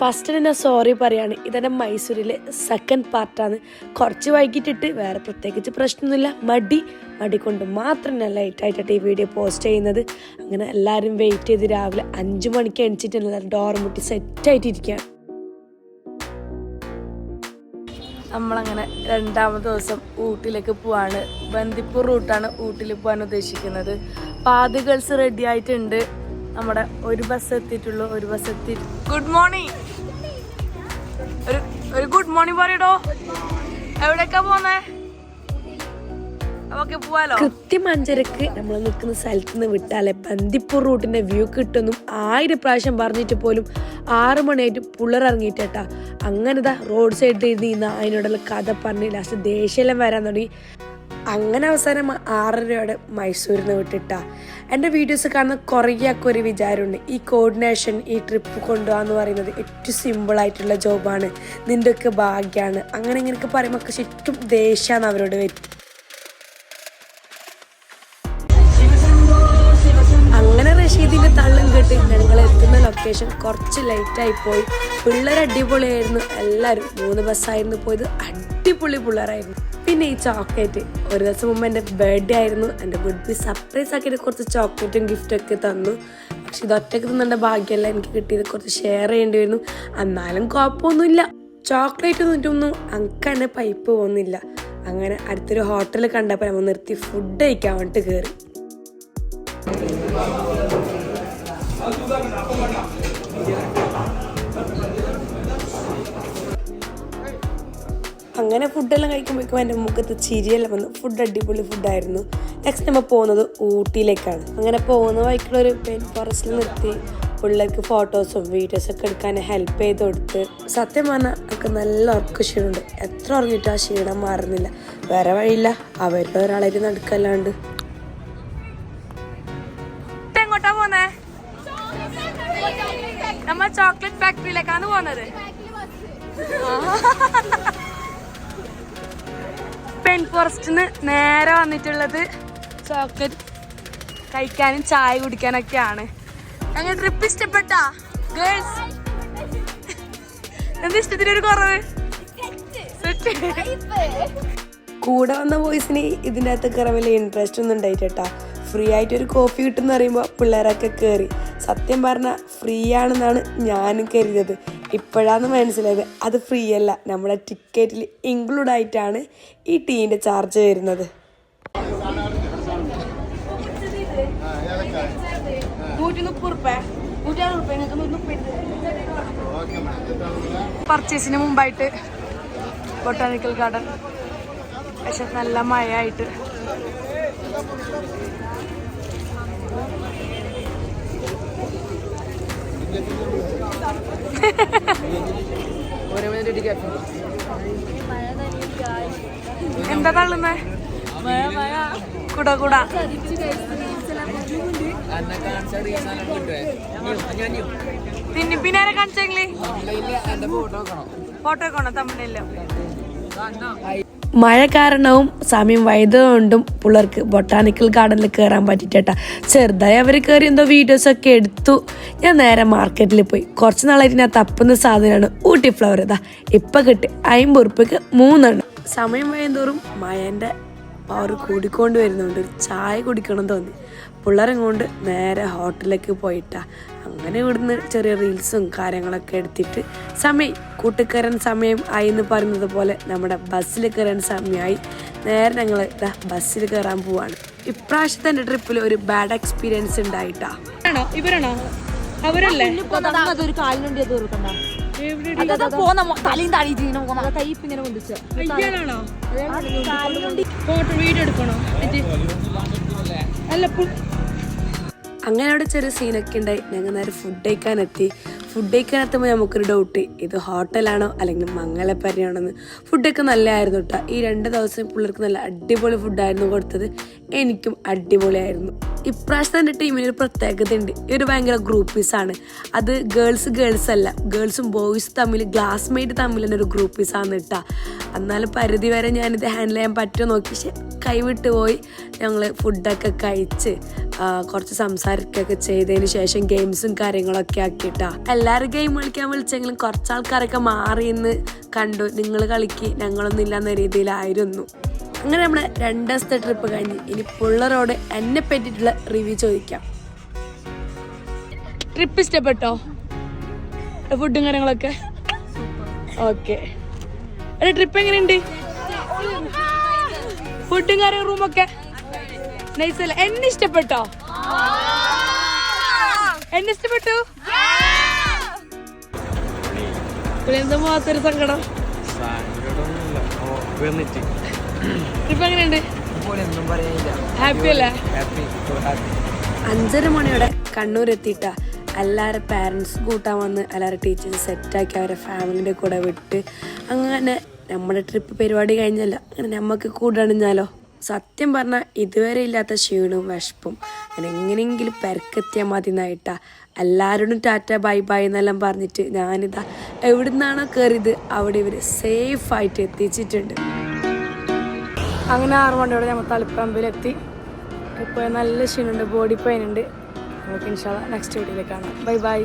First ഞാൻ sorry പറയാണ്. ഇതെന്റെ മൈസൂരിലെ സെക്കൻഡ് പാർട്ടാണ് കുറച്ച് വൈകിട്ടിട്ട് വേറെ പ്രത്യേകിച്ച് പ്രശ്നമൊന്നുമില്ല. മടി മടി കൊണ്ട് മാത്രം ഞാൻ ലൈറ്റായിട്ടാണ് ഈ വീഡിയോ പോസ്റ്റ് ചെയ്യുന്നത്. അങ്ങനെ എല്ലാവരും വെയിറ്റ് ചെയ്ത് രാവിലെ അഞ്ച് മണിക്ക് എണിച്ചിട്ട് എല്ലാവരും ഡോർ മുട്ടി സെറ്റായിട്ടിരിക്കുകയാണ് നമ്മളങ്ങനെ രണ്ടാമത്തെ ദിവസം ഊട്ടിയിലേക്ക് പോവാണ്. ബന്ദിപ്പൂർ റൂട്ടാണ് ഊട്ടിയിൽ പോകാൻ ഉദ്ദേശിക്കുന്നത്. പാതി ഗേൾസ് റെഡി ആയിട്ടുണ്ട്. നമ്മുടെ ഒരു ബസ് എത്തിയിട്ടുള്ളൂ ഒരു ബസ് എത്തി ഗുഡ് മോർണിംഗ് ഒരു ഒരു ഗുഡ് മോർണിംഗ് പറയടോ. എവിടേക്കാ പോന്നേ? കൃത്യം അഞ്ചരക്ക് നമ്മൾ നിൽക്കുന്ന സ്ഥലത്ത് നിന്ന് വിട്ടാലേ ബന്ദിപ്പൂർ റൂട്ടിന്റെ വ്യൂ കിട്ടുമെന്നും ആയിരം പ്രാവശ്യം പറഞ്ഞിട്ട് പോലും ആറു മണിയായിട്ട് പുള്ളർ അങ്ങനെ ദാ റോഡ് സൈഡിൽ ഇരുന്ന് ഇന്ന് അതിനോടുള്ള കഥ പറഞ്ഞ് ലാസ്റ്റ് ദേഷ്യം വരാൻ തുടങ്ങി. അങ്ങനെ അവസാനം ആറരയോടെ മൈസൂരിൽ നിന്ന് വിട്ടിട്ടാ. എന്റെ വീഡിയോസ് കാണുന്ന കുറേയൊക്കെ ഒരു വിചാരമുണ്ട്. ഈ കോർഡിനേഷൻ ഈ ട്രിപ്പ് കൊണ്ടുപോകാന്ന് പറയുന്നത് ഏറ്റവും സിമ്പിളായിട്ടുള്ള ജോബാണ്. നിന്റെയൊക്കെ ഭാഗ്യമാണ് അങ്ങനെ ഇങ്ങനെയൊക്കെ പറയുമ്പോൾ ശരിക്കും ദേഷ്യമാണ് അവരോട് വരും അങ്ങനെ റഷീദിന്റെ തള്ളും കേട്ട് ഞങ്ങൾ എത്തുന്ന ലൊക്കേഷൻ കുറച്ച് ലേറ്റായി പോയി. പിള്ളേർ അടിപൊളിയായിരുന്നു. എല്ലാവരും മൂന്ന് ബസ്സായിരുന്നു പോയത്. അടിപൊളി പിള്ളേരായിരുന്നു. പിന്നെ ഈ ചോക്ലേറ്റ്. ഒരു ദിവസം മുമ്പ് എന്റെ ബർത്ത്ഡേ ആയിരുന്നു. എന്റെ ഗുഡ് സർപ്രൈസ് ആക്കിയിട്ട് കുറച്ച് ചോക്ലേറ്റും ഗിഫ്റ്റും ഒക്കെ തന്നു. പക്ഷെ ഇത് ഒറ്റയ്ക്ക് തിന്നേണ്ട ഭാഗ്യമല്ല. എനിക്ക് കിട്ടിയത് കുറച്ച് ഷെയർ ചെയ്യേണ്ടി വരുന്നു. എന്നാലും കുഴപ്പമൊന്നുമില്ല. ചോക്ലേറ്റ് തിന്നിട്ടൊന്നും അങ്ങനെ പൈപ്പ് പോകുന്നില്ല. അങ്ങനെ അടുത്തൊരു ഹോട്ടൽ കണ്ടപ്പോൾ നമ്മൾ നിർത്തി ഫുഡ് കഴിക്കാൻ വേണ്ടിട്ട് കയറി അങ്ങനെ ഫുഡെല്ലാം കഴിക്കുമ്പോഴേക്കും എന്റെ മുഖത്ത് ചിരിയെല്ലാം വന്നു. ഫുഡ് അടിപൊളി ഫുഡായിരുന്നു നെക്സ്റ്റ് നമ്മൾ പോകുന്നത് ഊട്ടിയിലേക്കാണ്. അങ്ങനെ പോകുന്ന വഴിക്കുള്ള ഒരു പെയിൻ ഫോറസ്റ്റിൽ നിർത്തി പിള്ളേർക്ക് ഫോട്ടോസും വീഡിയോസും ഒക്കെ എടുക്കാൻ ഹെൽപ്പ് ചെയ്ത് കൊടുത്ത്. സത്യം പറഞ്ഞാൽ ഒക്കെ നല്ല ഉറക്ക ക്ഷീണമുണ്ട്. എത്ര ഉറങ്ങിയിട്ട് ആ ക്ഷീണം മാറുന്നില്ല. വേറെ വഴിയില്ല. അവരുടെ ഒരാളായിട്ട് നടക്കല്ലാണ്ട്. എങ്ങോട്ടാ പോന്നേ? നമ്മ ചോക്ലേറ്റ് ഫാക്ടറിയിലേക്കാണ് പോകുന്നത് പെൻ ഫോറസ്റ്റിന് നേരെ വന്നിട്ടുള്ളത് ചോക്ലേറ്റ് കഴിക്കാനും ചായ കുടിക്കാനൊക്കെയാണ്. ഞങ്ങൾ ട്രിപ്പ് ഇഷ്ടപ്പെട്ടാ? ഗേൾസ് എന്ത് ഇഷ്ടത്തിനൊരു കുറവ്? കൂടെ വന്ന ബോയ്സിന് ഇതിന്റെ അകത്ത് കയറാൻ ഇൻട്രസ്റ്റ് ഒന്നും ഉണ്ടായിട്ടാ ഫ്രീ ആയിട്ട് ഒരു കോഫി കിട്ടുമെന്ന് പറയുമ്പോൾ പിള്ളേരൊക്കെ കയറി സത്യം പറഞ്ഞാൽ ഫ്രീ ആണെന്നാണ് ഞാനും കരുതിയത്. ഇപ്പോഴാണ് മനസ്സിലായത് അത് ഫ്രീ അല്ല നമ്മുടെ ടിക്കറ്റിൽ ഇൻക്ലൂഡ് ആയിട്ടാണ് ഈ ടീന്റെ ചാർജ് വരുന്നത്. പർച്ചേസിന് മുമ്പായിട്ട് ബൊട്ടാനിക്കൽ ഗാർഡൻ പക്ഷെ നല്ല മഴയായിട്ട്. എന്താ തള്ളുന്നേ? കുട കുട. പിന്നെ പിന്നെ കാണിച്ചെങ്കിലേ ഫോട്ടോ വെക്കണോ? തമ്മിലല്ലോ. മഴ കാരണവും സമയം വൈദ്യുതകൊണ്ടും പിള്ളേർക്ക് ബൊട്ടാണിക്കൽ ഗാർഡനിൽ കയറാൻ പറ്റിയിട്ടാ ചെറുതായി അവർ കയറി എന്തോ വീഡിയോസ് ഒക്കെ എടുത്തു. ഞാൻ നേരെ മാർക്കറ്റിൽ പോയി. കുറച്ച് നാളായിട്ട് ഞാൻ തപ്പുന്ന സാധനമാണ് ഊട്ടി ഫ്ലവർ ഇതാ ഇപ്പം കിട്ടി. അമ്പത് ഉറുപ്പ്യക്ക് മൂന്നെണ്ണം. സമയം വൈകുന്തോറും മഴന്റെ പവർ കൂടിക്കൊണ്ട് വരുന്നുണ്ട്. ഒരു ചായ കുടിക്കണം തോന്നി. പിള്ളേരും കൊണ്ട് നേരെ ഹോട്ടലിലേക്ക് പോയിട്ടാ. അങ്ങനെ ഇവിടുന്ന് ചെറിയ റീൽസും കാര്യങ്ങളൊക്കെ എടുത്തിട്ട് സമയം കൂട്ടിക്കയറാൻ സമയം ആയി എന്ന് പറയുന്നത് പോലെ നമ്മുടെ ബസ്സിൽ കയറാൻ സമയമായി. നേരെ ഞങ്ങൾ ഇതാ ബസ്സിൽ കയറാൻ പോവാണ്. ഇപ്രാവശ്യത്തെ എന്റെ ട്രിപ്പിൽ ഒരു ബാഡ് എക്സ്പീരിയൻസ് ഉണ്ടായിട്ടാ. ആണോ? ഇവരാണോ? അവരല്ലേ? അതൊരു അത് പോന്ന തലയും താടിയിട്ട് ഇങ്ങനെ പോകുന്ന കൈപ്പ് ഇങ്ങനെ ഇയാളാണോ ഫോട്ടോ വീഡിയോ എടുക്കണോ? അല്ല അങ്ങനെ അവിടെ ചെറിയ സീനൊക്കെ ഉണ്ടായി. ഞങ്ങൾ നേരെ ഫുഡ് കഴിക്കാൻ എത്തി ഫുഡ് കഴിക്കാൻ എത്തുമ്പോൾ നമുക്കൊരു ഡൗട്ട് ഇത് ഹോട്ടലാണോ അല്ലെങ്കിൽ മംഗലപ്പരിയാണോന്ന്. ഫുഡൊക്കെ നല്ലതായിരുന്നു കേട്ടോ ഈ രണ്ട് ദിവസം പിള്ളേർക്ക് നല്ല അടിപൊളി ഫുഡായിരുന്നു കൊടുത്തത്. എനിക്കും അടിപൊളിയായിരുന്നു. ഇപ്രാവശ്യത്തെ എന്റെ ടീമിന് ഒരു പ്രത്യേകത ഉണ്ട് ഇവർ ഭയങ്കര ഗ്രൂപ്പീസാണ് അത് ഗേൾസ് ഗേൾസ് അല്ല. ഗേൾസും ബോയ്സ് തമ്മിൽ ഗ്ലാസ് മേറ്റ് തമ്മിൽ തന്നെ ഒരു ഗ്രൂപ്പീസാണ് കേട്ടോ എന്നാലും പരിധി വരെ ഞാനിത് ഹാൻഡിൽ ചെയ്യാൻ പറ്റുമോ നോക്കി. കൈവിട്ട് പോയി ഞങ്ങൾ ഫുഡൊക്കെ കഴിച്ച്. കുറച്ച് സംസാരിക്കുകയൊക്കെ ചെയ്തതിന് ശേഷം ഗെയിംസും കാര്യങ്ങളൊക്കെ ആക്കിയിട്ടാ. എല്ലാവരും ഗെയിം കളിക്കാൻ വിളിച്ചെങ്കിലും കുറച്ച് ആൾക്കാരൊക്കെ മാറിയെന്ന് കണ്ടു. നിങ്ങൾ കളിക്ക് ഞങ്ങളൊന്നും ഇല്ലാന്ന രീതിയിലായിരുന്നു. അങ്ങനെ നമ്മുടെ രണ്ട് ദിവസത്തെ ട്രിപ്പ് കഴിഞ്ഞ്. ഇനി പുള്ളറോട് എന്നെ പറ്റിയിട്ടുള്ള റിവ്യൂ ചോദിക്കാം. ട്രിപ്പ് ഇഷ്ടപ്പെട്ടോ? ഫുഡും കാര്യങ്ങളൊക്കെ? ഓക്കെ ട്രിപ്പ് എങ്ങനെയുണ്ട്? ഫുഡും കാര്യങ്ങളും റൂമൊക്കെ നൈസ് അല്ലേ എന്നെ ഇഷ്ടപ്പെട്ടോ? എന്നെ ഇഷ്ടപ്പെട്ടു? എന്താ മാത്രം സങ്കടം? ഹാപ്പി അല്ലേ? അഞ്ചര മണിയോടെ കണ്ണൂർ എത്തിയിട്ട. എല്ലാവരും പാരൻസ് കൂട്ടാൻ വന്ന് എല്ലാവരും ടീച്ചേഴ്സ് സെറ്റാക്കി അവരെ ഫാമിലിന്റെ കൂടെ വിട്ട്. അങ്ങനെ നമ്മുടെ ട്രിപ്പ് പരിപാടി കഴിഞ്ഞല്ല. അങ്ങനെ നമുക്ക് കൂടണിഞ്ഞാലോ സത്യം പറഞ്ഞാൽ ഇതുവരെ ഇല്ലാത്ത ക്ഷീണവും വിശപ്പും. എങ്ങനെയെങ്കിലും പെരക്കെത്തിയാൽ മതി എന്നായിട്ടാ എല്ലാവരോടും ടാറ്റ ബൈ ബൈ എന്നെല്ലാം പറഞ്ഞിട്ട് ഞാനിതാ എവിടെ നിന്നാണോ കയറിയത് അവിടെ ഇവർ സേഫായിട്ട് എത്തിച്ചിട്ടുണ്ട്. അങ്ങനെ ആറ് മണിയോടെ നമ്മൾ തളിപ്പറമ്പിലെത്തി. ഇപ്പോൾ നല്ല ക്ഷീണമുണ്ട് ബോഡി പെയിൻ ഉണ്ട്. നമുക്ക് ഇൻഷാല്ല നെക്സ്റ്റ് വീഡിയോയിൽ കാണാം. Bye bye